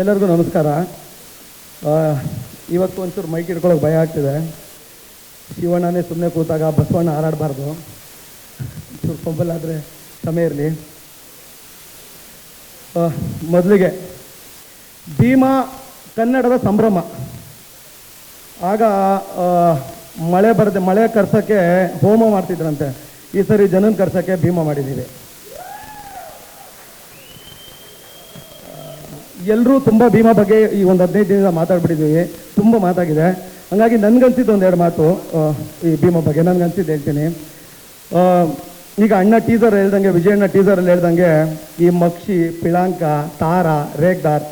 ಎಲ್ಲರಿಗೂ ನಮಸ್ಕಾರ. ಇವತ್ತು ಒಂಚೂರು ಮೈಕ್ ಇಟ್ಕೊಳ್ಳೋಕೆ ಭಯ ಆಗ್ತಿದೆ. ಶಿವಣ್ಣನೇ ಸುಮ್ಮನೆ ಕೂತಾಗ ಬಸವಣ್ಣ ಹಾರಾಡಬಾರ್ದು. ಚೂರು ಕೊಂಬಲ್ಲಾದರೆ ಸಮಯ ಇರಲಿ. ಮೊದಲಿಗೆ ಭೀಮಾ ಕನ್ನಡದ ಸಂಭ್ರಮ. ಆಗ ಮಳೆ ಬರದೆ ಮಳೆ ಕರ್ಸೋಕ್ಕೆ ಹೋಮ ಮಾಡ್ತಿದ್ರಂತೆ. ಈ ಸರಿ ಜನನ ಕರ್ಸೋಕ್ಕೆ ಭೀಮ ಮಾಡಿದ್ದೀವಿ. ಎಲ್ಲರೂ ತುಂಬ ಭೀಮಾ ಬಗ್ಗೆ ಈ ಒಂದು ಹದಿನೈದು ದಿನದಿಂದ ಮಾತಾಡ್ಬಿಟ್ಟಿದ್ದೀವಿ. ತುಂಬ ಮಾತಾಗಿದೆ. ಹಂಗಾಗಿ ನನ್ಗನ್ಸಿದ್ದು ಒಂದೆರಡು ಮಾತು ಈ ಭೀಮಾ ಬಗ್ಗೆ. ನನ್ಗನ್ಸಿದ್ದು ಹೇಳ್ತೀನಿ. ಈಗ ಅಣ್ಣ ಟೀಸರ್ ಹೇಳ್ದಂಗೆ, ವಿಜಯಣ್ಣ ಟೀಸರಲ್ಲಿ ಹೇಳ್ದಂಗೆ, ಈ ಮಕ್ಷಿ, ಪಿಳಾಂಕ, ತಾರ, ರೇಗ್ದಾರ್,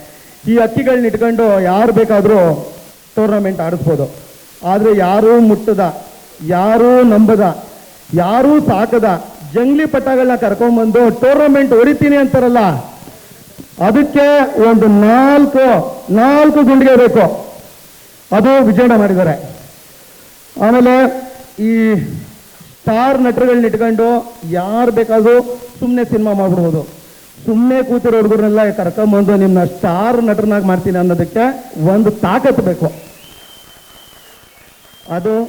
ಈ ಹಕ್ಕಿಗಳನ್ನ ಇಟ್ಕೊಂಡು ಯಾರು ಬೇಕಾದರೂ ಟೂರ್ನಮೆಂಟ್ ಆಡಿಸ್ಬೋದು. ಆದರೆ ಯಾರೂ ಮುಟ್ಟದ, ಯಾರೂ ನಂಬದ, ಯಾರೂ ಸಾಕದ, ಜಂಗ್ಲಿ ಪಟ್ಟಗಳನ್ನ ಕರ್ಕೊಂಡ್ಬಂದು ಟೂರ್ನಮೆಂಟ್ ಹೊಡಿತೀನಿ ಅಂತಾರಲ್ಲ ಅದಕ್ಕೆ ಒಂದು ನಾಲ್ಕು ನಾಲ್ಕು ಗುಂಡಿಗೆ ಬೇಕು. ಅದು ವಿಜಯಣ ಮಾಡಿದ್ದಾರೆ. ಆಮೇಲೆ ಈ ಸ್ಟಾರ್ ನಟರುಗಳನ್ನ ಇಟ್ಕೊಂಡು ಯಾರು ಬೇಕಾದರೂ ಸುಮ್ಮನೆ ಸಿನಿಮಾ ಮಾಡ್ಬಿಡ್ಬೋದು. ಸುಮ್ಮನೆ ಕೂತಿರೋ ಹುಡುಗರನ್ನೆಲ್ಲ ಕರ್ಕೊಂಬಂದು ನಿಮ್ಮನ್ನ ಸ್ಟಾರ್ ನಟರನ್ನಾಗಿ ಮಾಡ್ತೀನಿ ಅನ್ನೋದಕ್ಕೆ ಒಂದು ತಾಕತ್ತು ಬೇಕು. ಅದು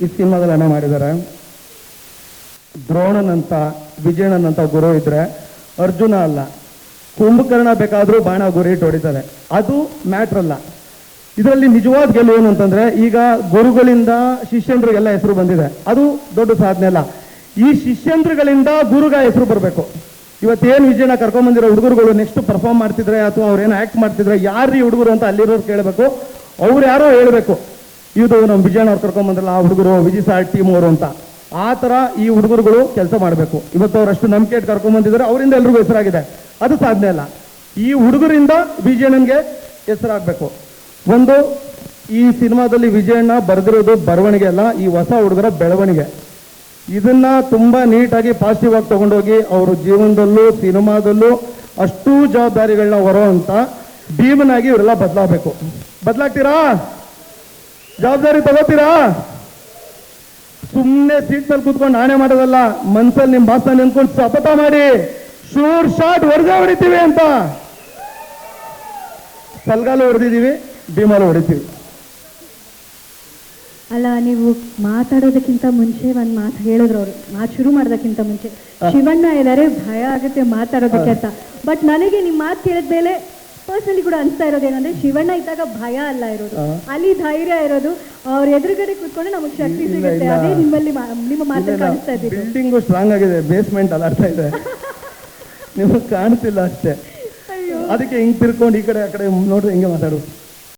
ಈ ಸಿನಿಮಾದಲ್ಲಿ ಅಣ್ಣ ಮಾಡಿದ್ದಾರೆ. ದ್ರೋಣನಂತ, ವಿಜಯಣ್ಣನಂತ ಗುರು ಇದ್ರೆ ಅರ್ಜುನ ಅಲ್ಲ ಕುಂಭಕರ್ಣ ಬೇಕಾದರೂ ಬಾಣ ಗುರಿ ಹೊಡಿತಾರೆ. ಅದು ಮ್ಯಾಟ್ರ್ ಅಲ್ಲ. ಇದರಲ್ಲಿ ನಿಜವಾದ ಗೆಲುವು ಏನು ಅಂತಂದ್ರೆ, ಈಗ ಗುರುಗಳಿಂದ ಶಿಷ್ಯಂದ್ರಿಗೆಲ್ಲ ಹೆಸರು ಬಂದಿದೆ. ಅದು ದೊಡ್ಡ ಸಾಧನೆ ಅಲ್ಲ. ಈ ಶಿಷ್ಯಂದ್ರಗಳಿಂದ ಗುರುಗ ಹೆಸರು ಬರಬೇಕು. ಇವತ್ತೇನು ವಿಜಯನ ಕರ್ಕೊಂಬಂದಿರೋ ಹುಡುಗರುಗಳು ನೆಕ್ಸ್ಟ್ ಪರ್ಫಾರ್ಮ್ ಮಾಡ್ತಿದ್ರೆ ಅಥವಾ ಅವ್ರೇನು ಆಕ್ಟ್ ಮಾಡ್ತಿದ್ರೆ ಯಾರು ಈ ಹುಡುಗರು ಅಂತ ಅಲ್ಲಿರೋರು ಕೇಳಬೇಕು. ಅವ್ರು ಯಾರೋ ಹೇಳಬೇಕು, ಇದು ನಮ್ಮ ವಿಜಯನ ಅವ್ರು ಕರ್ಕೊಂಬಂದ್ರಲ್ಲ ಆ ಹುಡುಗರು ವಿಜಯ್ ಸಾರ್ ಟೀಮ್ ಅವರು ಅಂತ. ಆ ಥರ ಈ ಹುಡುಗರುಗಳು ಕೆಲಸ ಮಾಡಬೇಕು. ಇವತ್ತು ಅವರಷ್ಟು ನಂಬಿಕೆ ಇಟ್ಟು ಕರ್ಕೊಂಬಂದಿದ್ದಾರೆ ಅವರಿಂದ ಎಲ್ರಿಗೂ ಹೆಸರಾಗಿದೆ. ಅದು ಸಾಧನೆ ಅಲ್ಲ. ಈ ಹುಡುಗರಿಂದ ವಿಜಯಣ್ಣನ್ಗೆ ಹೆಸರಾಗಬೇಕು. ಒಂದು, ಈ ಸಿನಿಮಾದಲ್ಲಿ ವಿಜಯಣ್ಣ ಬರೆದಿರೋದು ಬರವಣಿಗೆ ಅಲ್ಲ, ಈ ಹೊಸ ಹುಡುಗರ ಬೆಳವಣಿಗೆ. ಇದನ್ನ ತುಂಬಾ ನೀಟಾಗಿ ಪಾಸಿಟಿವ್ ಆಗಿ ತಗೊಂಡೋಗಿ ಅವ್ರ ಜೀವನದಲ್ಲೂ, ಸಿನಿಮಾದಲ್ಲೂ ಅಷ್ಟೂ ಜವಾಬ್ದಾರಿಗಳನ್ನ ಹೊರೋ ಅಂತ ಭೀಮನಾಗಿ ಇವರೆಲ್ಲ ಬದಲಾಗಬೇಕು. ಬದಲಾಗ್ತೀರಾ? ಜವಾಬ್ದಾರಿ ತಗೋತೀರಾ? ಸುಮ್ಮನೆ ಸೀಟ್ ಮೇಲೆ ಕೂತ್ಕೊಂಡು ನಾಣೆ ಮಾಡೋದಲ್ಲ, ಮನ್ಸಲ್ಲಿ ನಿಮ್ಮ ಬಾಸ ನಿಂತ್ಕೊಂಡು ಸಪತ ಮಾಡಿ. ಶೂರ್ ಶಾಟ್ ಹೊಡೆದೇ ಹೊಡಿತೀವಿ ಅಂತ. ಸಲ್ಗಾಲು ಹೊಡೆದಿದ್ದೀವಿ ಭೀಮಾಲು ಹೊಡಿತೀವಿ. ಅಲ್ಲ ನೀವು ಮಾತಾಡೋದಕ್ಕಿಂತ ಮುಂಚೆ ಒಂದ್ ಮಾತು ಹೇಳಿದ್ರು ಅವರು. ಮಾತು ಶುರು ಮಾಡೋದಕ್ಕಿಂತ ಮುಂಚೆ. ಶಿವಣ್ಣ ಇದಾರೆ ಭಯ ಆಗುತ್ತೆ ಮಾತಾಡೋದಕ್ಕೆ ಅಂತ. ಬಟ್ ನನಗೆ ನಿಮ್ ಮಾತು ಕೇಳಿದ ಮೇಲೆ ಪರ್ಸನಲಿ ಕೂಡ ಅನ್ಸ್ತಾ ಇರೋದೇನಂದ್ರೆ ಶಿವಣ್ಣ ಇದ್ದಾಗ ಭಯ ಅಲ್ಲ ಇರೋದು. ಅಲ್ಲಿ ಧೈರ್ಯ ಇರೋದು. ಅವ್ರ ಎದುರುಗಡೆ ಕೂತ್ಕೊಂಡು ನಮಗೆ ಶಕ್ತಿ ಸಿಗುತ್ತೆ. ಅದೇ ನಿಮ್ಮಲ್ಲಿ ನಿಮ್ಮ ಮಾತು ಕಾಣಿಸ್ತಾ ಇದೆ ಬಿಲ್ಡಿಂಗು ಸ್ಟ್ರಾಂಗ್ ಆಗಿದೆ ಬೇಸ್ಮೆಂಟ್ ಅಲಾಡ್ತಾ ಇದೆ. ನಿಮಗೆ ಕಾಣ್ತಿಲ್ಲ ಅಷ್ಟೇ. ಅದಕ್ಕೆ ಹಿಂಗ್ ತಿರ್ಕೊಂಡು ಈ ಕಡೆ ಆ ಕಡೆ ನೋಡ್ರಿ ಹಿಂಗೆ ಮಾತಾಡು.